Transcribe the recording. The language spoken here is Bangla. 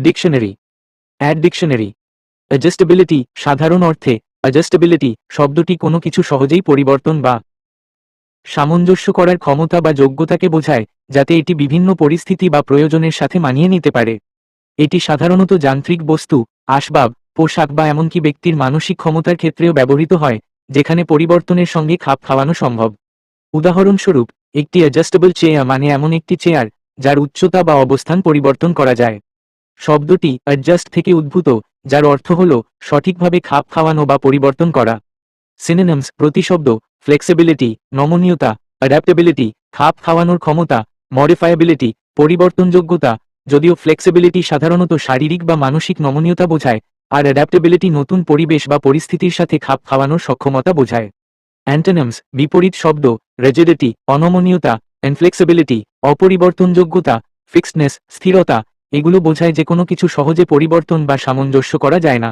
ডিকশনারি। Add dictionary. অ্যাডজাস্টেবিলিটি, সাধারণ অর্থে, অ্যাডজাস্টেবিলিটি শব্দটি কোনো কিছু সহজেই পরিবর্তন বা সামঞ্জস্য করার ক্ষমতা বা যোগ্যতাকে বোঝায়, যাতে এটি বিভিন্ন পরিস্থিতি বা প্রয়োজনের সাথে মানিয়ে নিতে পারে। এটি সাধারণত যান্ত্রিক বস্তু, আসবাব, পোশাক বা এমনকি ব্যক্তির মানসিক ক্ষমতার ক্ষেত্রেও ব্যবহৃত হয়, যেখানে পরিবর্তনের সঙ্গে খাপ খাওয়ানো সম্ভব। উদাহরণস্বরূপ, একটি অ্যাডজাস্টেবল চেয়ার মানে এমন একটি চেয়ার, যার উচ্চতা বা অবস্থান পরিবর্তন করা যায়। শব্দটি অ্যাডজাস্ট থেকে উদ্ভূত, যার অর্থ হল সঠিকভাবে খাপ খাওয়ানো বা পরিবর্তন করা। সিনোনিমস প্রতিশব্দ ফ্লেক্সিবিলিটি নমনীয়তা অ্যাডাপ্টেবিলিটি খাপ খাওয়ানোর ক্ষমতা মডিফায়াবিলিটি পরিবর্তনযোগ্যতা। যদিও ফ্লেক্সিবিলিটি সাধারণত শারীরিক বা মানসিক নমনীয়তা বোঝায়, আর অ্যাডাপ্টেবিলিটি নতুন পরিবেশ বা পরিস্থিতির সাথে খাপ খাওয়ানোর সক্ষমতা বোঝায়। অ্যান্টোনিমস বিপরীত শব্দ রেজিডিটি অনমনীয়তা ইনফ্লেক্সিবিলিটি অপরিবর্তনযোগ্যতা ফিক্সডনেস স্থিরতা। এগুলো বোঝায় যে কোনো কিছু সহজে পরিবর্তন বা সামঞ্জস্য করা যায় না।